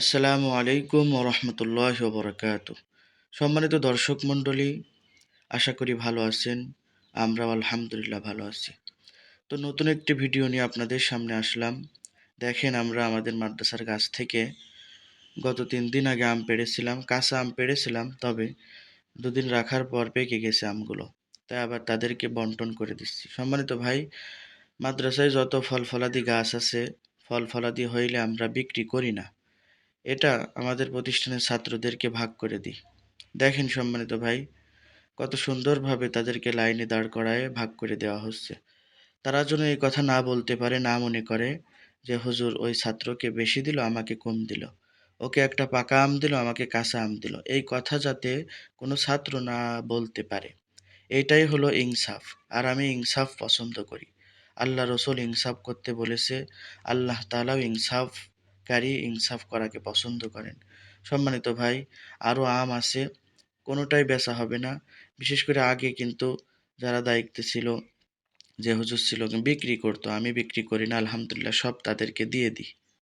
আসসালামু আলাইকুম ওরহমতুল্লাহ বরকাত। সম্মানিত দর্শক মণ্ডলী, আশা করি ভালো আছেন। আমরাও আলহামদুলিল্লাহ ভালো আছি। তো নতুন একটি ভিডিও নিয়ে আপনাদের সামনে আসলাম। দেখেন আমরা আমাদের মাদ্রাসার গাছ থেকে গত তিন দিন আগে আম পেড়েছিলাম, কাঁচা আম পেড়েছিলাম, তবে দুদিন রাখার পর পেকে গেছে আমগুলো। তাই আবার তাদেরকে বন্টন করে দিচ্ছি। সম্মানিত ভাই, মাদ্রাসায় যত ফল ফলাদি গাছ আছে, ফল ফলাদি হইলে আমরা বিক্রি করি না। এটা আমাদের প্রতিষ্ঠানের ছাত্রদেরকে ভাগ করে দিই। দেখেন সম্মানিত ভাই, কত সুন্দরভাবে তাদেরকে লাইনে দাঁড় করায় ভাগ করে দেওয়া হচ্ছে। তারা যেন এই কথা না বলতে পারে, না মনে করে যে, হুজুর, ওই ছাত্রকে বেশি দিল, আমাকে কম দিল। ওকে একটা পাকা আম দিল, আমাকে কাঁচা আম দিল। এই কথা যাতে কোনো ছাত্র না বলতে পারে। এটাই হলো ইনসাফ, আর আমি ইনসাফ পছন্দ করি। আল্লাহ রসুল ইনসাফ করতে বলেছে, আল্লাহ তালাও ইনসাফ কারি ইনসাফ করাকে পছন্দ করেন। সম্মানিত ভাই, আরও আম আছে, কোনোটাই বেচা হবে না। বিশেষ করে আগে কিন্তু যারা দায়িত্বে ছিল, যে হুজুর ছিল, বিক্রি করতো, আমি বিক্রি করি না, আলহামদুলিল্লাহ সব তাদেরকে দিয়ে দিই।